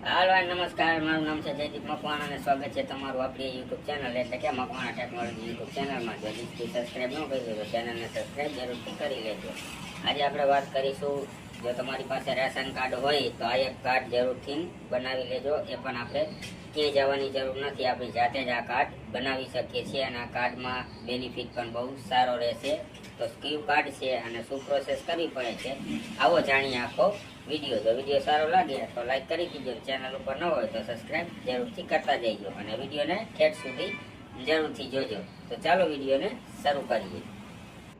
હાલો નમસ્કાર, મારું નામ છે જયદીપ મકવાણા અને સ્વાગત છે તમારું આપણી યુટ્યુબ ચેનલ એટલે કે મકવાણા ટેકનોલોજી યુટ્યુબ ચેનલમાં જો હજી સબસ્ક્રાઇબ ન કરી તો ચેનલને સબસ્ક્રાઈબ જરૂરથી કરી લેજો. આજે આપણે વાત કરીશું, જો તમારી પાસે રેશન કાર્ડ હોય તો આ એક કાર્ડ જરૂરથી બનાવી લેજો. એ પણ આપણે ક્યાંય જવાની જરૂર નથી. આપણે જાતે જ આ કાર્ડ બનાવી શકીએ છીએ અને આ કાર્ડમાં બેનિફિટ પણ બહુ સારો રહેશે. તો કયું કાર્ડ છે અને શું પ્રોસેસ કરવી પડે છે, આવો જાણીએ આખો વીડિયો જો વીડિયો સારો લાગે તો લાઈક કરી દીજો. ચેનલ ઉપર ન હોય તો સબસ્ક્રાઇબ જરૂરથી કરતા જઈજો અને વિડીયોને ઠેઠ સુધી જરૂરથી જોજો. તો ચાલો વિડીયોને શરૂ કરીએ.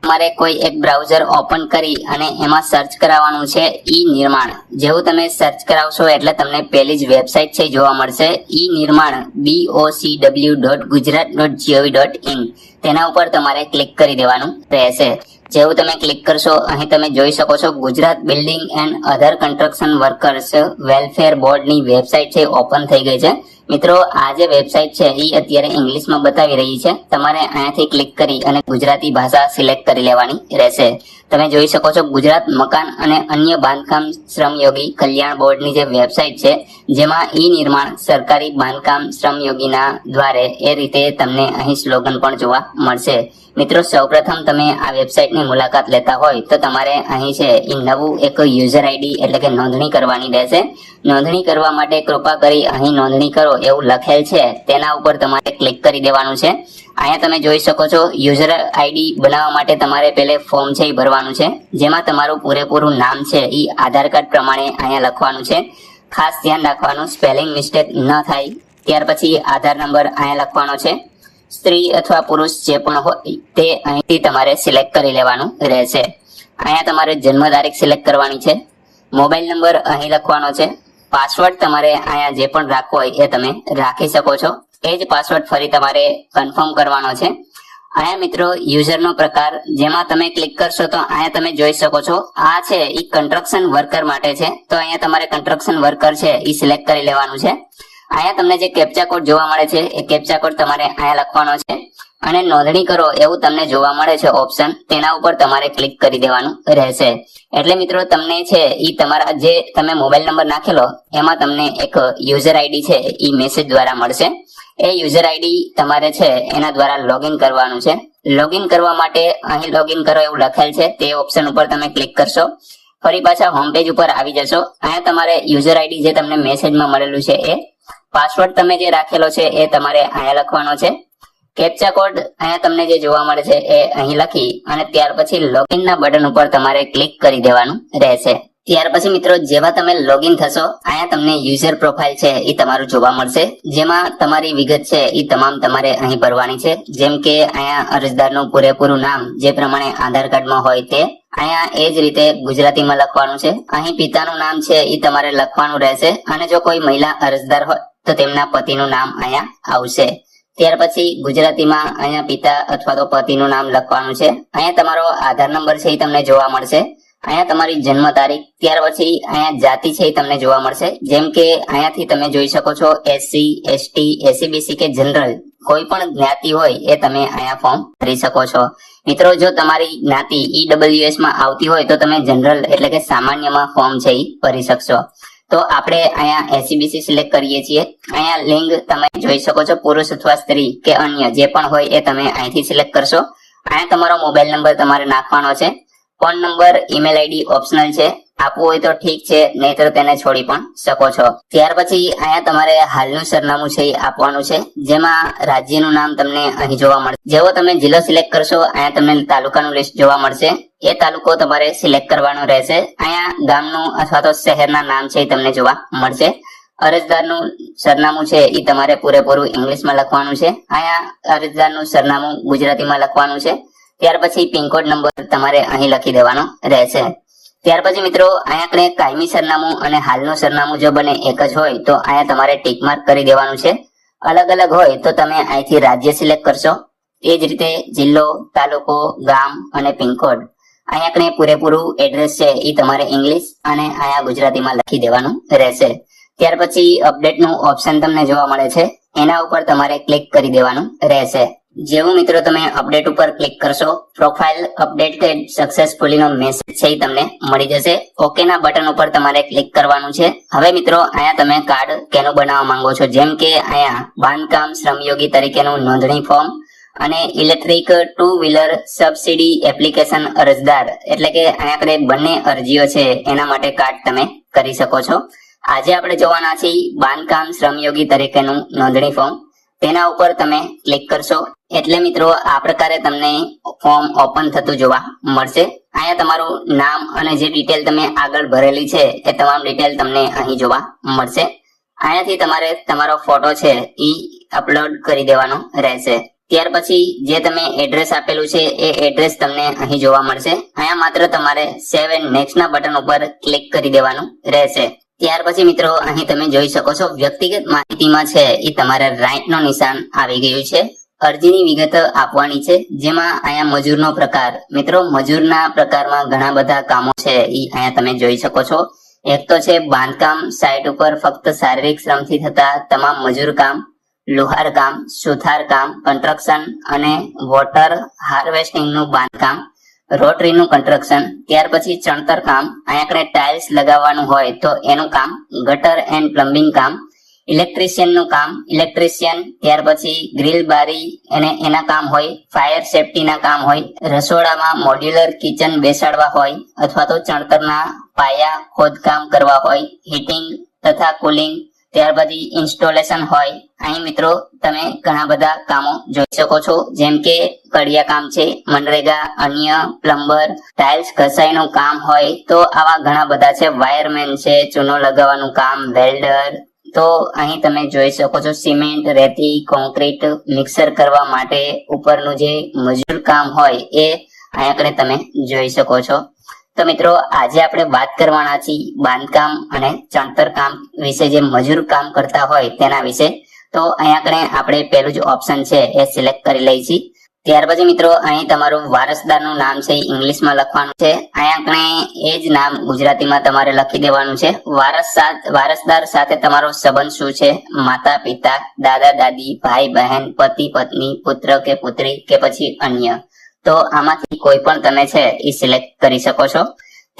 તમારે કોઈ એક બ્રાઉઝર ઓપન કરી અને એમાં સર્ચ કરાવવાનું છે ઈ નિર્માણ જેવું તમે સર્ચ કરાવશો એટલે તમને પહેલી જ વેબસાઇટ છે જોવા મળશે. E Nirman B O C W dot Gujarat dot gov dot in તેના ઉપર તમારે ક્લિક કરી દેવાનું રહેશે. જેવું તમે ક્લિક કરશો, અહીં તમે જોઈ શકો છો Gujarat building and other construction workers welfare બોર્ડની વેબસાઇટ છે, ઓપન થઈ ગઈ છે. મિત્રો, આ જે વેબસાઇટ છે, એ અત્યારે ઇંગ્લિશમાં બતાવી રહી છે. તમારે અહીંયાથી ક્લિક કરી અને ગુજરાતી ભાષા સિલેક્ટ કરી લેવાની રહેશે. તમે જોઈ શકો છો ગુજરાત મકાન અને અન્ય બાંધકામ શ્રમયોગી કલ્યાણ બોર્ડની જે વેબસાઇટ છે, જેમાં ઈ નિર્માણ સરકારી બાંધકામ શ્રમયોગીના દ્વારે એ રીતે તમને અહીં સ્લોગન પણ જોવા મળશે. મિત્રો, સૌપ્રથમ તમે આ વેબસાઇટની મુલાકાત લેતા હોય તો તમારે અહીં છે એ નવું એક યુઝર આઈડી એટલે કે નોંધણી કરવાની રહેશે. નોંધણી કરવા માટે કૃપા કરી અહીં નોંધણી કરો એવું લખેલ છે. તેના ઉપર તમારે ક્લિક કરી દેવાનું છે. અહીંયા તમે જોઈ શકો છો યુઝર આઈડી બનાવવા માટે તમારે પહેલે ફોર્મ છે એ ભરવાનું છે. જેમાં તમારું પૂરેપૂરું નામ છે એ આધાર કાર્ડ પ્રમાણે અહીંયા લખવાનું છે. ખાસ ધ્યાન રાખવાનું સ્પેલિંગ મિસ્ટેક ન થાય. ત્યાર પછી આધાર નંબર અહીંયા લખવાનો છે. સ્ત્રી અથવા પુરુષ જે પણ હોય, તે અહીંથી તમારે સિલેક્ટ કરી લેવાનું રહેશે. અહીંયા તમારે જન્મ તારીખ સિલેક્ટ કરવાની છે. મોબાઈલ નંબર અહીં લખવાનો છે. પાસવર્ડ તમારે અહીંયા જે પણ રાખવો હોય એ તમે રાખી શકો છો. એ જ પાસવર્ડ ફરી તમારે કન્ફર્મ કરવાનો છે. અહીંયા મિત્રો યુઝરનો પ્રકાર, જેમાં તમે ક્લિક કરશો તો અહીંયા તમે જોઈ શકો છો. આ છે એ કન્સ્ટ્રક્શન વર્કર માટે છે. તો અહીંયા તમારે કન્સ્ટ્રક્શન વર્કર છે એ સિલેક્ટ કરી લેવાનું છે. અહીંયા તમને જે કેપ્ચા કોડ જોવા મળે છે, એ કેપ્ચા કોડ તમારે અહીંયા લખવાનો છે. અને નોંધણી કરો, એવું તમને જોવા મળે છે ઓપ્શન તેના ઉપર તમારે ક્લિક કરી દેવાનું રહેશે. એટલે મિત્રો, તમને છે એ તમારા જે તમે મોબાઈલ નંબર નાખેલો, એમાં તમને એક યુઝર આઈડી છે એ મેસેજ દ્વારા મળશે. એ યુઝર આઈડી તમારે છે, એના દ્વારા લોગિન કરવાનું છે. લોગિન કરવા માટે અહીં લોગિન કરો એવું લખેલ છે, તે ઓપ્શન ઉપર તમે ક્લિક કરશો. ફરી પાછા હોમ પેજ ઉપર આવી જશો. અહીંયા તમારે યુઝર આઈડી જે તમને મેસેજમાં મળેલું છે, એ પાસવર્ડ તમે જે રાખેલો છે એ તમારે અહીંયા લખવાનો છે. કેપ્ચા કોડ અહીંયા તમને જે જોવા મળે છે એ અહીં લખી અને ત્યાર પછી લોગિન ના બટન ઉપર તમારે ક્લિક કરી દેવાનું રહેશે. ત્યાર પછી મિત્રો, જેવા તમે લોગિન થશો, અહીંયા તમને યુઝર પ્રોફાઇલ છે એ તમારું જોવા મળશે. જેમાં તમારી વિગત છે એ તમામ તમારે અહીં ભરવાની છે. જેમ કે અહીંયા અરજદારનું પૂરેપૂરું નામ જે પ્રમાણે આધાર કાર્ડમાં હોય તે અહીંયા એ જ રીતે ગુજરાતીમાં લખવાનું છે. અહીં પિતાનું નામ છે એ તમારે લખવાનું રહેશે. અને જો કોઈ મહિલા અરજદાર હોય તો તેમના પતિનું નામ અહીંયા આવશે. ત્યાર પછી ગુજરાતીમાં અહીંયા પિતા અથવા તો પતિનું નામ લખવાનું છે. અહીંયા તમારો આધાર નંબર છે એ તમને જોવા મળશે. અહીંયા તમારી જન્મ તારીખ, ત્યાર પછી અહીંયા જાતિ છે એ તમને જોવા મળશે. જેમ કે અહીંયાથી તમે જોઈ શકો છો એસસી, એસટી એસીબીસી કે જનરલ. કોઈ પણ જ્ઞાતિ હોય એ તમે અહીંયા ફોર્મ ભરી શકો છો. મિત્રો, જો તમારી જ્ઞાતિ ઈડબ્લ્યુએસમાં આવતી હોય તો તમે જનરલ એટલે કે સામાન્યમાં ફોર્મ છે એ ભરી શકશો. તો આપણે અહીંયા એસીબીસી સિલેક્ટ કરીએ છીએ. અહીંયા લિંગ તમે જોઈ શકો છો, પુરુષ અથવા સ્ત્રી કે અન્ય જે પણ હોય એ તમે અહીંથી સિલેક્ટ કરશો. અહીંયા તમારો મોબાઈલ નંબર તમારે નાખવાનો છે. Phone number email ID optional છે. આપવું હોય તો ઠીક છે, નહીતર તેને છોડી પણ શકો છો. ત્યાર પછી અહીંયા તમારે હાલનું સરનામું છે આપવાનું છે, જેમાં રાજ્યનું નામ તમને અહીં જોવા મળશે જેવો તમે જિલ્લો સિલેક્ટ કરશો, અહીંયા તમને તાલુકાનું લિસ્ટ જોવા મળશે. એ તાલુકો તમારે સિલેક્ટ કરવાનો રહેશે. અહીંયા ગામનું અથવા તો શહેરના નામ છે એ તમને જોવા મળશે. અરજદારનું સરનામું છે એ તમારે પૂરેપૂરું ઇંગ્લિશમાં લખવાનું છે. અહીંયા અરજદારનું સરનામું ગુજરાતીમાં લખવાનું છે. ત્યાર પછી પિનકોડ નંબર તમારે અહીં લખી દેવાનો રહેશે. ત્યાર પછી મિત્રો અહીંયા આપણે કાયમી સરનામું અને હાલનું સરનામું જો બને એક જ હોય, તો અહીંયા તમારે ટીક માર્ક કરી દેવાનું છે. અલગ અલગ હોય, તો તમે અહીંથી રાજ્ય સિલેક્ટ કરશો. એ જ રીતે જિલ્લો, તાલુકો, ગામ અને પિનકોડ અહીંયા આપણે પૂરેપૂરું એડ્રેસ છે એ તમારે ઇંગ્લિશ અને અહીંયા ગુજરાતીમાં લખી દેવાનું રહેશે. ત્યાર પછી અપડેટનું ઓપ્શન તમને જોવા મળે છે. એના ઉપર તમારે ક્લિક કરી દેવાનું રહેશે. જેવું મિત્રો તમે અપડેટ ઉપર ક્લિક કરશો પ્રોફાઇલ અપડેટેડ સક્સેસફુલી નો મેસેજ છે તમને મળી જશે. ઓકે ના બટન ઉપર તમારે ક્લિક કરવાનું છે. હવે મિત્રો, અહીંયા તમે કાર્ડ કેનું બનાવવા માંગો છો? જેમ કે અહીંયા બાંધકામ શ્રમયોગી તરીકેનું નોંધણી ફોર્મ અને electric two wheeler subsidy application અરજદાર. એટલે કે અહીંયા આપણે બંને અરજીઓ છે, એના માટે કાર્ડ તમે કરી શકો છો. આજે આપણે જોવાના છીએ બાંધકામ શ્રમયોગી તરીકેનું નોંધણી ફોર્મ તેના ઉપર તમે ક્લિક કરશો. એટલે મિત્રો, આ પ્રકારે તમને ફોર્મ ઓપન થતું જોવા મળશે. અહીંયા તમારું નામ અને જે ડિટેલ તમે આગળ ભરેલી છે, એ તમામ ડિટેલ તમને અહીં જોવા મળશે. અહીંયાથી તમારે તમારો ફોટો છે એ અપલોડ કરી દેવાનો રહેશે. ત્યાર પછી જે તમે એડ્રેસ આપેલું છે, એ એડ્રેસ તમને અહીં જોવા મળશે. અહીંયા માત્ર તમારે સેવ એન્ડ નેક્સ્ટ ના બટન ઉપર ક્લિક કરી દેવાનું રહેશે. ત્યાર પછી મિત્રો, અહીં તમે જોઈ શકો છો વ્યક્તિગત માહિતીમાં છે એ તમારે રાઈટ નો નિશાન આવી ગયું છે. અરજીની વિગત આપવાની છે, જેમાં અહીંયા મજૂરનો પ્રકાર. મિત્રો, મજૂરના પ્રકારમાં ઘણા બધા કામો છે એ અહીંયા તમે જોઈ શકો છો. એક તો છે બાંધકામ સાઇટ ઉપર ફક્ત શારીરિક શ્રમથી થતા તમામ મજૂર કામ, લોહાર કામ, સુથાર કામ, કન્સ્ટ્રક્શન અને વોટર હાર્વેસ્ટિંગનું બાંધકામ રોટરી નું કન્સ્ટ્રક્શન, ત્યાર પછી ચણતર કામ, અહીંયા ટાઇલ્સ લગાવવાનું હોય તો એનું કામ, ગટર એન્ડ પ્લમ્બિંગ કામ ઇલેક્ટ્રિશિયનનું કામ ઇલેક્ટ્રિશિયન ત્યાર પછી ગ્રીલ બારી અને એના કામ હોય ફાયર સેફટી ના કામ હોય, રસોડામાં મોડ્યુલર કિચન બેસાડવા હોય, અથવા તો ચણતરના પાયા ખોદકામ કરવા હોય હીટિંગ તથા કુલિંગ ત્યાર પછી ઇન્સ્ટોલેશન હોય. અહીં મિત્રો, તમે ઘણા બધા કામો જોઈ શકો છો, જેમ કે કડિયા કામ છે, મનરેગા, અન્ય, પ્લમ્બર, ટાઇલ્સ ઘસાઈનું કામ હોય, તો આવા ઘણા બધા છે, વાયરમેન છે, ચૂનો લગાવવાનું કામ, વેલ્ડર તો અહીં તમે જોઈ શકો છો સિમેન્ટ, રેતી કોન્ક્રીટ મિક્સર કરવા માટે ઉપરનું જે મજૂર કામ હોય એ અહીંયા આગળ તમે જોઈ શકો છો. તો મિત્રો, આજે આપણે વાત કરવાના છીએ બાંધકામ અને ચણતર કામ વિશે, જે મજૂર કામ કરતા હોય તેના વિશે. તો અહીંયા આગળ આપણે પહેલું જ ઓપ્શન છે એ સિલેક્ટ કરી લઈએ છીએ ત્યાર પછી મિત્રો, અહીં તમારું વારસદારનું નામ છે, ઇંગ્લિશમાં લખવાનું છે. આપણે એ જ નામ ગુજરાતીમાં તમારે લખી દેવાનું છે. વારસ વારસદાર સાથે તમારો સંબંધ શું છે? માતા, પિતા, દાદા, દાદી, ભાઈ, બહેન, પતિ, પત્ની, પુત્ર કે પુત્રી કે પછી અન્ય. તો આમાંથી કોઈ પણ તમે છે, એ સિલેક્ટ કરી શકો છો.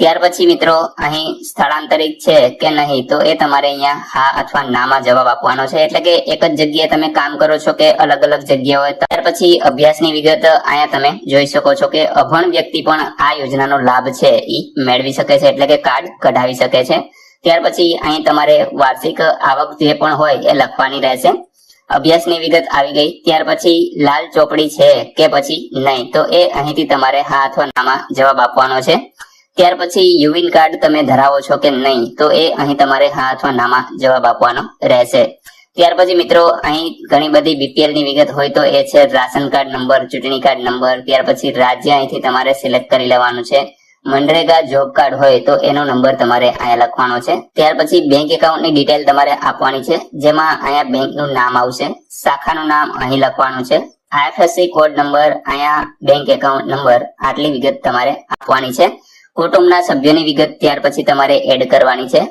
ત્યાર પછી મિત્રો, અહીં સ્થળાંતરિત છે કે નહીં, તો એ તમારે અહીંયા હા અથવા નામાં જવાબ આપવાનો છે. એટલે કે એક જ જગ્યાએ તમે કામ કરો છો કે અલગ અલગ જગ્યાએ ત્યાર પછી અભ્યાસની વિગત અહીંયા તમે જોઈ શકો છો કે અભણ વ્યક્તિ પણ આ યોજનાનો લાભ છે એ મેળવી શકે છે, એટલે કે કાર્ડ કઢાવી શકે છે. ત્યાર પછી અહીં તમારે વાર્ષિક આવક જે પણ હોય એ લખવાની રહેશે. અભ્યાસની વિગત આવી ગઈ, ત્યાર પછી લાલ ચોપડી છે કે પછી નહીં, તો એ અહીંથી તમારે હા અથવા નામાં જવાબ આપવાનો છે. ત્યાર પછી યુવિન કાર્ડ તમે ધરાવો છો કે નહીં, તો એ અહીં તમારે હા અથવા નામાં જવાબ આપવાનો રહેશે. ત્યાર પછી મિત્રો, અહીં ઘણી બધી બીપીએલની વિગત હોય તો એ છે રાશન કાર્ડ નંબર, ચૂંટણી કાર્ડ નંબર, ત્યાર પછી રાજ્ય અહીંથી તમારે સિલેક્ટ કરી લેવાનું છે. મનરેગા જોબ કાર્ડ હોય તો એનો નંબર તમારે અહીંયા લખવાનો છે. ત્યાર પછી બેંક એકાઉન્ટની ડિટેલ તમારે આપવાની છે, જેમાં અહીંયા બેંકનું નામ આવશે. શાખાનું નામ અહીં લખવાનું છે. આઈએફએસસી કોડ નંબર, અહીંયા બેંક એકાઉન્ટ નંબર, આટલી વિગત તમારે આપવાની છે. કુટુંબના સભ્યોની વિગત ત્યાર પછી તમારે એડ કરવાની છે.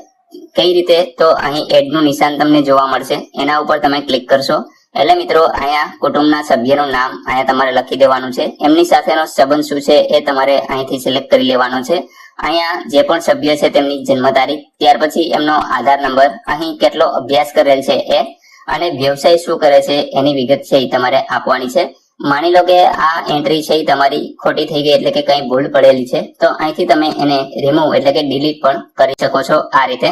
કઈ રીતે? તો અહીં એડનું નિશાન તમને જોવા મળશે. એના ઉપર તમે ક્લિક કરશો. એટલે મિત્રો, અહીંયા કુટુંબના સભ્યનું નામ અહીંયા તમારે લખી દેવાનું છે. એમની સાથેનો સંબંધ શું છે એ તમારે અહીંથી સિલેક્ટ કરી લેવાનો છે. અહીંયા જે પણ સભ્ય છે તેમની જન્મ તારીખ, ત્યાર પછી એમનો આધાર નંબર, અહીં કેટલો અભ્યાસ કરેલ છે એ, અને વ્યવસાય શું કરે છે એની વિગત છે એ તમારે આપવાની છે. માની લો કે આ એન્ટ્રી છે એ તમારી ખોટી થઈ ગઈ એટલે કે કઈ ભૂલ પડેલી છે, તો અહીંથી તમે એને રિમૂવ એટલે કે ડિલીટ પણ કરી શકો છો આ રીતે.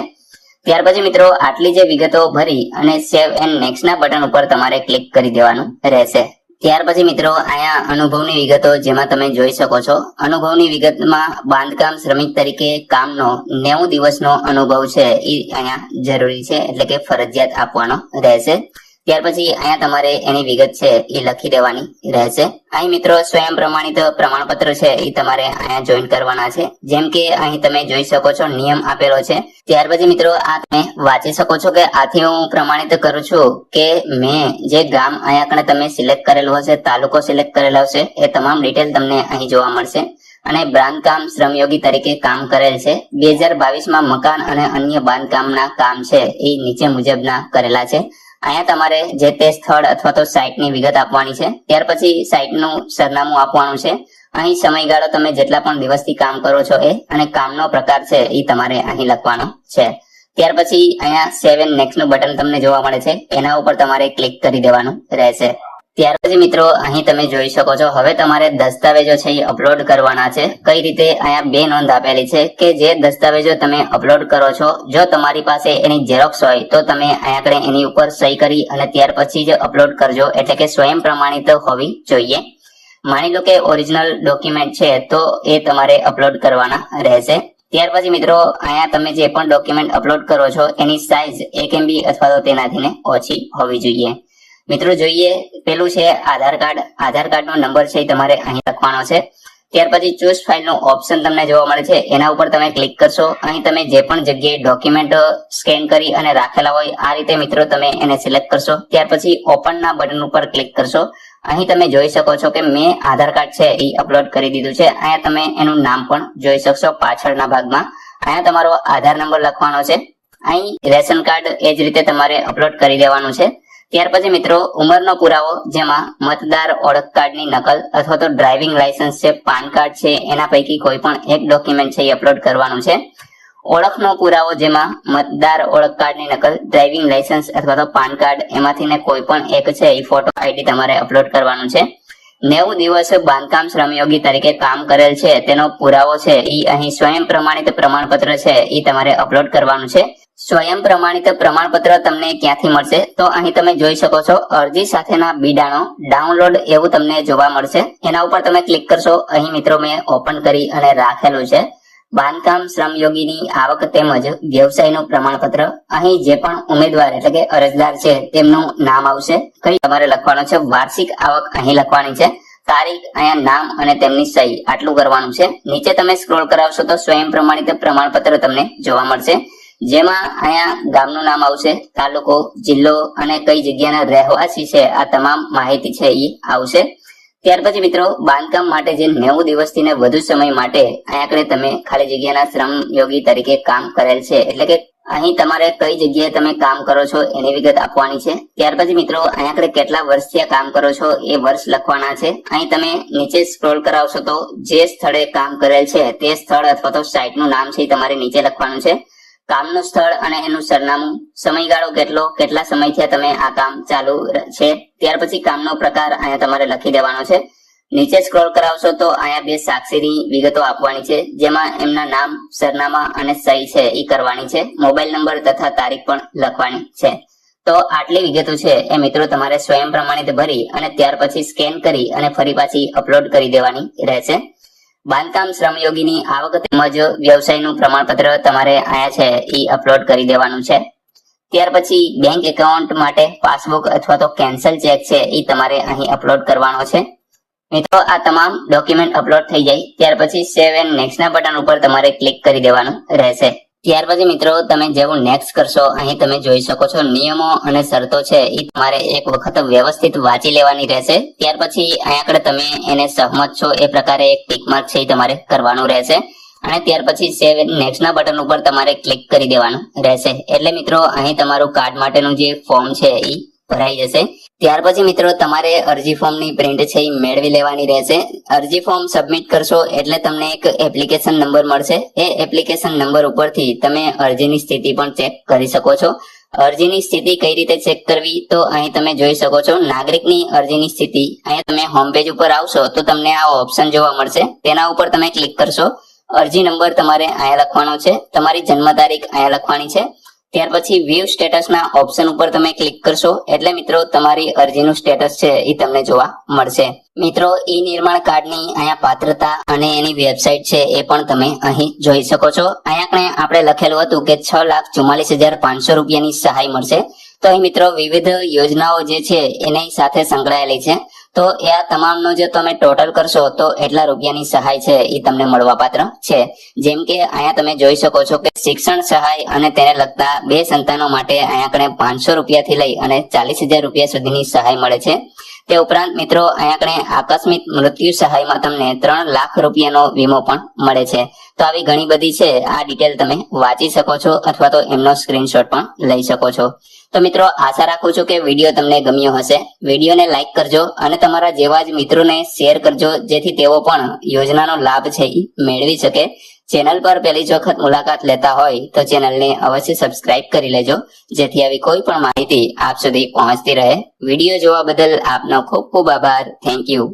ત્યાર પછી મિત્રો, આટલી જે વિગતો ભરી અને સેવ એન્ડ નેક્સ્ટ ના બટન ઉપર તમારે ક્લિક કરી દેવાનું રહેશે. ત્યાર પછી મિત્રો, અહીંયા અનુભવની વિગતો જેમાં તમે જોઈ શકો છો. અનુભવની વિગતમાં બાંધકામ શ્રમિક તરીકે કામનો નેવું દિવસનો અનુભવ છે એ અહીંયા જરૂરી છે એટલે કે ફરજિયાત આપવાનો રહેશે. ત્યાર પછી અહીંયા તમારે એની વિગત છે, એ લખી દેવાની રહેશે. અહીં મિત્રો સ્વયં પ્રમાણિત પ્રમાણપત્ર છે, એ તમારે અહીંયા જોઈન કરવાના છે. જેમ કે અહીં તમે જોઈ શકો છો, નિયમ આપેલો છે. ત્યાર પછી મિત્રો આ તમે વાંચી શકો છો કે આથી હું પ્રમાણિત કરું છું કે મેં જે ગામ અહીંયા કણે તમે સિલેક્ટ કરેલું હશે, તાલુકો સિલેક્ટ કરેલો હશે, એ તમામ ડિટેલ તમને અહીં જોવા મળશે. અને બાંધકામ શ્રમયોગી તરીકે કામ કરેલ છે. બે હજાર બાવીસમાં મકાન અને અન્ય બાંધકામના કામ છે, એ નીચે મુજબના કરેલા છે. અહીંયા તમારે જે તે સ્થળ અથવા તો સાઇટની વિગત આપવાની છે. ત્યાર પછી સાઇટનું સરનામું આપવાનું છે. અહીં સમયગાળો તમે જેટલા પણ દિવસથી કામ કરો છો એ અને કામનો પ્રકાર છે એ તમારે અહીં લખવાનો છે. ત્યાર પછી અહીંયા સેવન નેક્સ્ટનું બટન તમને જોવા મળે છે. એના ઉપર તમારે ક્લિક કરી દેવાનું રહેશે. ત્યાર મિત્રો, અહીં તમે જોઈ શકો છો, હવે તમારે દસ્તાવેજો છે એ અપલોડ કરવાના છે. કઈ રીતે અહીંયા બે નોંધ આપેલી છે કે જે દસ્તાવેજો તમે અપલોડ કરો છો, જો તમારી પાસે એની ઝેરોક્સ હોય, તો તમે અહીંયા આગળ એની ઉપર સહી કરી અને ત્યાર પછી જ અપલોડ કરજો, એટલે કે સ્વયં પ્રમાણિત હોવી જોઈએ. માની લો કે ઓરિજિનલ ડોક્યુમેન્ટ છે, તો એ તમારે અપલોડ કરવાના રહેશે. ત્યાર પછી મિત્રો, અહીંયા તમે જે પણ ડોક્યુમેન્ટ અપલોડ કરો છો, એની સાઇઝ એક એમબી અથવા તો તેનાથી ઓછી હોવી જોઈએ. મિત્રો, જોઈએ પેલું છે આધાર કાર્ડ. આધાર કાર્ડ નો નંબર છે તમારે અહીં લખવાનો છે. ત્યાર પછી ચૂઝ ફાઇલનું ઓપ્શન તમને જોવા મળે છે. એના ઉપર તમે ક્લિક કરશો. અહીં તમે જે પણ જગ્યાએ ડોક્યુમેન્ટ સ્કેન કરી અને રાખેલા હોય, આ રીતે મિત્રો તમે એને સિલેક્ટ કરશો. ત્યાર પછી ઓપન ના બટન ઉપર ક્લિક કરશો. અહીં તમે જોઈ શકો છો કે મેં આધાર કાર્ડ છે એ અપલોડ કરી દીધું છે. અહીંયા તમે એનું નામ પણ જોઈ શકશો પાછળના ભાગમાં. અહીંયા તમારો આધાર નંબર લખવાનો છે. અહીં રેશન કાર્ડ એ જ રીતે તમારે અપલોડ કરી દેવાનું છે. ત્યાર પછી મિત્રો, ઉંમરનો પુરાવો, જેમાં મતદાર ઓળખ કાર્ડની નકલ અથવા તો ડ્રાઇવિંગ લાયસન્સ છે, પાન કાર્ડ છે, એના પૈકી કોઈ પણ એક ડોક્યુમેન્ટ છે એ અપલોડ કરવાનું છે. ઓળખનો પુરાવો, જેમાં મતદાર ઓળખ કાર્ડની નકલ ડ્રાઇવિંગ લાયસન્સ અથવા તો પાન કાર્ડ, એમાંથી ને કોઈ પણ એક છે એ ફોટો આઈડી તમારે અપલોડ કરવાનું છે. નેવું દિવસ બાંધકામ શ્રમયોગી તરીકે કામ કરેલ છે. તેનો પુરાવો છે. એ અહીં સ્વયં પ્રમાણિત પ્રમાણપત્ર છે. એ તમારે અપલોડ કરવાનું છે. સ્વયં પ્રમાણિત પ્રમાણપત્ર તમને ક્યાંથી મળશે? તો અહીં તમે જોઈ શકો છો. અરજી સાથેના બિડાણો ડાઉનલોડ એવું તમને જોવા મળશે. એના ઉપર તમે ક્લિક કરશો. અહીં મિત્રો મેં ઓપન કરી અને રાખેલું છે. બાંધકામ શ્રમયોગીની આવક તેમજ વ્યવસાયનું પ્રમાણપત્ર. અહીં જે પણ ઉમેદવાર એટલે કે અરજદાર છે, તેમનું નામ આવશે. કઈ તમારે લખવાનું છે? વાર્ષિક આવક અહીં લખવાની છે. તારીખ, અહીંયા નામ અને તેમની સહી. આટલું કરવાનું છે. નીચે તમે સ્ક્રોલ કરાવશો તો સ્વયં પ્રમાણિત પ્રમાણપત્ર તમને જોવા મળશે. જેમાં અહીંયા ગામનું નામ આવશે, તાલુકો, જિલ્લો અને કઈ જગ્યાના રહેવાસી છે, આ તમામ માહિતી છે એ આવશે. ત્યાર પછી મિત્રો, બાંધકામ માટે જે નેવું દિવસથી ને વધુ સમય માટે આગળ તમે ખાલી જગ્યાના શ્રમ યોગી તરીકે કામ કરેલ છે. એટલે કે અહીં તમારે કઈ જગ્યાએ તમે કામ કરો છો એની વિગત આપવાની છે. ત્યાર પછી મિત્રો અહીં આગળ કેટલા વર્ષથી આ કામ કરો છો એ વર્ષ લખવાના છે. અહીં તમે નીચે સ્ક્રોલ કરાવશો તો જે સ્થળે કામ કરેલ છે તે સ્થળ અથવા તો સાઇટનું નામ છે તમારે નીચે લખવાનું છે. કામનું સ્થળ અને એનું સરનામું. સમયગાળો કેટલો, કેટલા સમયથી તમે આ કામ ચાલુ છે? ત્યાર પછી કામનો પ્રકાર અહીંયા તમારે લખી દેવાનો છે. નીચે સ્ક્રોલ કરાવશો તો અહીંયા બે સાક્ષીની વિગતો આપવાની છે, જેમાં એમના નામ, સરનામા અને સહી છે એ કરવાની છે. મોબાઈલ નંબર તથા તારીખ પણ લખવાની છે. તો આટલી વિગતો છે એ મિત્રો તમારે સ્વયં પ્રમાણિત ભરી અને ત્યાર પછી સ્કેન કરી અને ફરી પાછી અપલોડ કરી દેવાની રહેશે. બાંધકામ શ્રમયોગીની આવક તેમજ વ્યવસાયનું પ્રમાણપત્ર તમારે આયા છે એ અપલોડ કરી દેવાનું છે. ત્યાર પછી બેંક એકાઉન્ટ માટે પાસબુક અથવા તો કેન્સલ ચેક છે એ તમારે અહીં અપલોડ કરવાનો છે. મિત્રો, આ તમામ ડોક્યુમેન્ટ અપલોડ થઈ જાય. ત્યાર પછી સેવ એન્ડ નેક્સ્ટ ના બટન ઉપર તમારે ક્લિક કરી દેવાનું રહેશે. ત્યાર પછી મિત્રો, તમે જેવું નેક્સ્ટ કરશો, અહીં તમે જોઈ શકો છો નિયમો અને શરતો છે. એ તમારે એક વખત વ્યવસ્થિત વાંચી લેવાની રહેશે. ત્યાર પછી અહીંયા આગળ તમે એને સહમત છો, એ પ્રકારે એક ટિક છે એ તમારે કરવાનું રહેશે. અને ત્યાર પછી સેવ નેક્સ્ટ ના બટન ઉપર તમારે ક્લિક કરી દેવાનું રહેશે. એટલે મિત્રો, અહીં તમારું કાર્ડ માટેનું જે ફોર્મ છે એ ભરાઈ જશે. ત્યાર પછી મિત્રો, તમારે અરજી ફોર્મની પ્રિન્ટ છે એ મેળવી લેવાની રહેશે. અરજી ફોર્મ સબમિટ કરશો એટલે તમને એક એપ્લિકેશન નંબર મળશે. એ એપ્લિકેશન નંબર ઉપરથી તમે અરજીની સ્થિતિ પણ ચેક કરી શકો છો. અરજીની સ્થિતિ કઈ રીતે ચેક કરવી તો અહીં તમે જોઈ શકો છો. નાગરિકની અરજીની સ્થિતિ. અહીંયા તમે હોમ પેજ ઉપર આવશો તો તમને આ ઓપ્શન જોવા મળશે. તેના ઉપર તમે ક્લિક કરશો. અરજી નંબર તમારે અહીંયા લખવાનો છે. તમારી જન્મ તારીખ અહીંયા લખવાની છે. ત્યાર પછી વ્યૂ સ્ટેટસના ઓપ્શન ઉપર તમે ક્લિક કરશો. એટલે મિત્રો, તમારી અરજીનું સ્ટેટસ છે એ તમને જોવા મળશે. મિત્રો, ઈ નિર્માણ કાર્ડની અહીંયા પાત્રતા અને એની વેબસાઇટ છે એ પણ તમે અહીં જોઈ શકો છો. અહીંયા આપણે લખેલું હતું કે છ લાખ ચુમ્માલીસ હજાર પાંચસો રૂપિયાની સહાય મળશે. તો અહીં મિત્રો, વિવિધ યોજનાઓ જે છે, એની સાથે સંકળાયેલી છે. તો એ આ તમામનો જો તમે ટોટલ કરશો, તો એટલા રૂપિયાની સહાય છે એ તમને મળવાપાત્ર છે. જેમ કે અહીંયા તમે જોઈ શકો છો કે શિક્ષણ સહાય અને તેને લગતા બે સંતાનો માટે અહીંયા કણે પાંચસો રૂપિયાથી લઈ અને ચાલીસ રૂપિયા સુધીની સહાય મળે છે. તે ઉપરાંત મિત્રો, અહીંયા કણે આકસ્મિક મૃત્યુ સહાયમાં તમને ત્રણ લાખ રૂપિયાનો વીમો પણ મળે છે. તો આવી ઘણી બધી છે, આ ડિટેલ તમે વાંચી શકો છો અથવા તો એમનો સ્ક્રીનશોટ પણ લઈ શકો છો. તો મિત્રો, આશા રાખું છું કે વીડિયો તમને ગમ્યો હશે. વિડીયોને લાઈક કરજો અને તમારા જેવા જ મિત્રોને શેર કરજો, જેથી તેઓ પણ યોજનાનો લાભ છે મેળવી શકે. ચેનલ પર પહેલી વખત મુલાકાત લેતા હોય તો ચેનલને અવશ્ય સબસ્ક્રાઇબ કરી લેજો, જેથી આવી કોઈ પણ માહિતી આપ સુધી પહોંચતી રહે. વીડિયો જોવા બદલ આપનો ખૂબ ખૂબ આભાર. Thank you